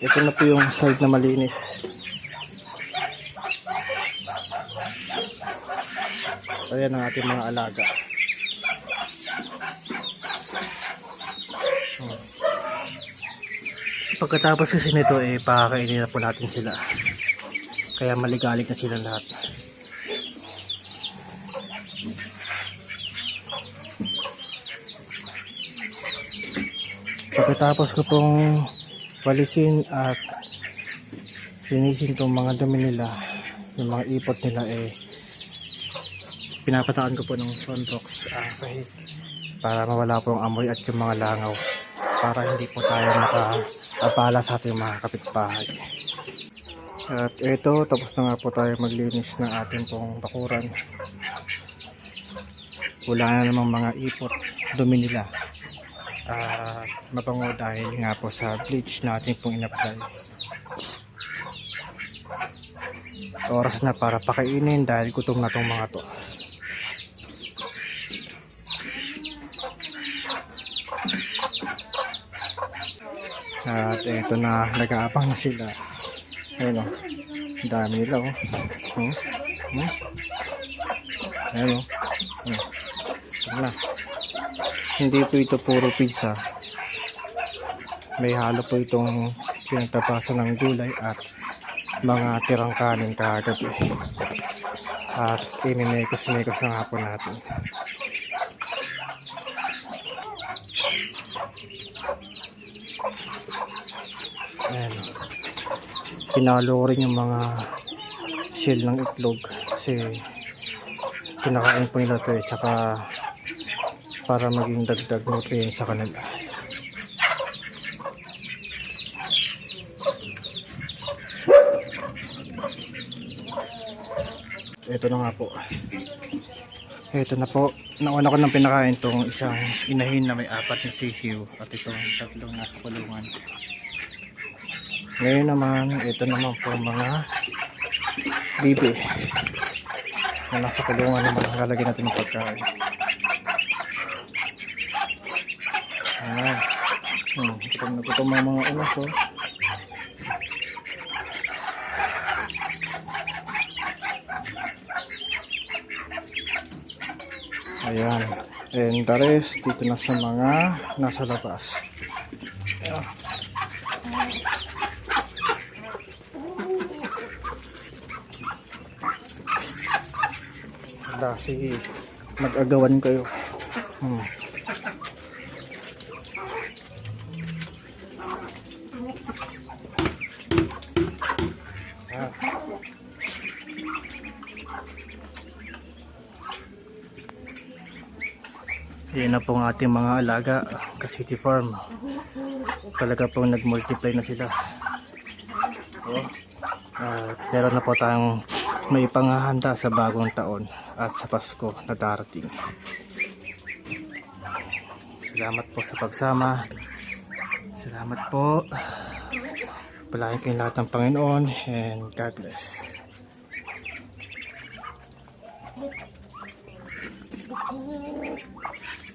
Ito na po yung side na malinis. Ayan ang ating mga alaga. Pagkatapos kasi nito, eh, pakakainin na po natin sila. Kaya maligalig na sila lahat. Pagkatapos ko pong walisin at linisin tong mga dumi nila, yung mga ipot nila eh, pinapataan ko po ng sunbox ah, sa hit para mawala po ang amoy at yung mga langaw para hindi po tayo makaabala sa ating mga kapitbahay. At ito, tapos na nga po tayo maglinis ng ating pong bakuran. Wala na namang mga ipot, dumi nila. Ah, mabango dahil nga po sa bleach natin pong in-apply. Oras na para pakainin dahil gutom na tong mga to. At eto na, nag-aabang na sila. Ayun o. Ang dami nila o. Hmm? Hmm? Ayun o. Hmm. Ito na. Hindi po ito puro pizza. May halo po itong pinagtapasan ng gulay at mga tirang kanin kagabi. At ininekos-mekos na nga po natin. Ayan. Pinalo rin yung mga shell ng itlog kasi kinakain po nila to eh. Tsaka para maging dagdag nutrient sa kanila. Ito na nga po. Ito na po. Nauna ko nang pinakain tong isang inahin na may apat na sisiw at itong tatlong nasa kulungan. Ngayon naman, ito naman po mga bibi na nasa kulungan naman lalagyan natin ng pagkain. Ayan. Hmm, gutom na gutom ang mga ulas oh. Ayan. And the rest, dito na sa mga nasa labas. Ayan. Wala, sige. Mag-agawan kayo. Hmm. Yan na po pong ating mga alaga ka City Farm. Talaga pong nag-multiply na sila. Oh. Uh, meron na po tayong may panghahanda sa bagong taon at sa Pasko na darating. Salamat po sa pagsama. Salamat po. Palain kayong lahat ng Panginoon and God bless. Thank you.